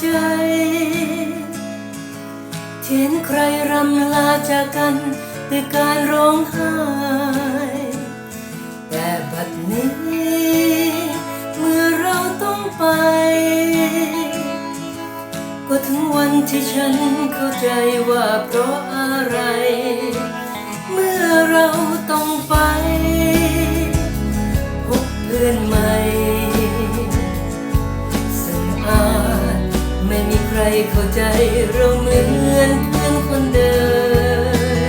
ใจเห็นใครรำลาจากกันด้วยการร้องไห้ ที่ฉันเข้าใจว่าเพราะอะไร เมื่อเราต้องไป พบเพื่อนใหม่ซึ่งอาจไม่มีใครเข้าใจเราเหมือนเพื่อนคนเดิ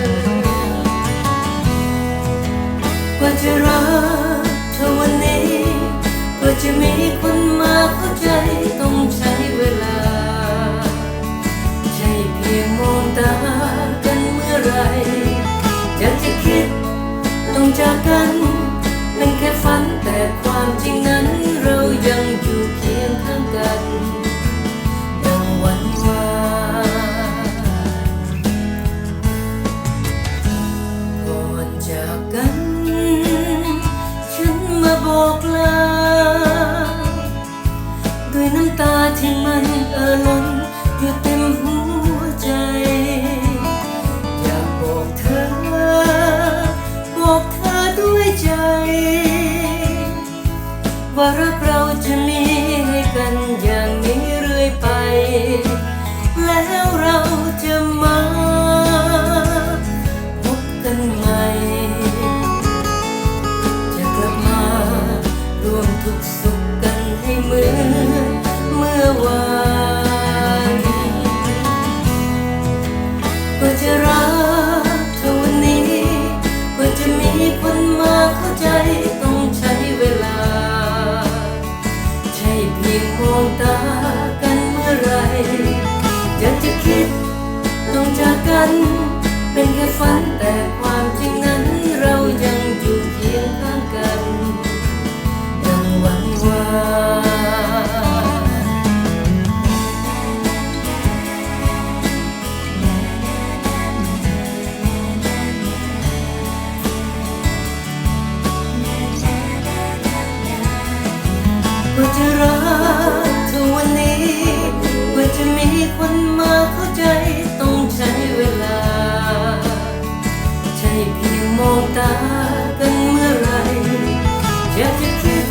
มกว่าจะรักเธอวันนี้กว่าจะมีคนมาเข้าใจ จากกัน ฉันมาบอก คนมาเข้าใจ ว่าจะรักเธอวันนี้กว่าจะมีคนมาเข้าใจต้องใช้เวลา ใช่เพียงมองตากันเมื่อไรอยากจะคิด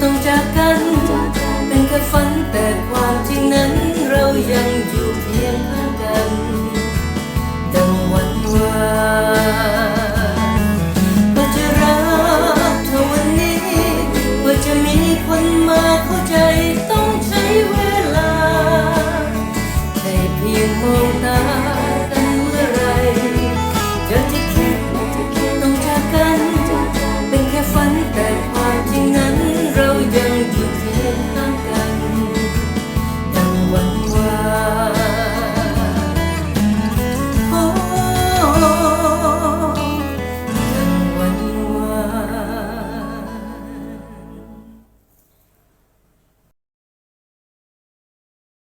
ต้องจากกัน เป็นแค่ฝันแต่ความจริงนั้นเรายังอยู่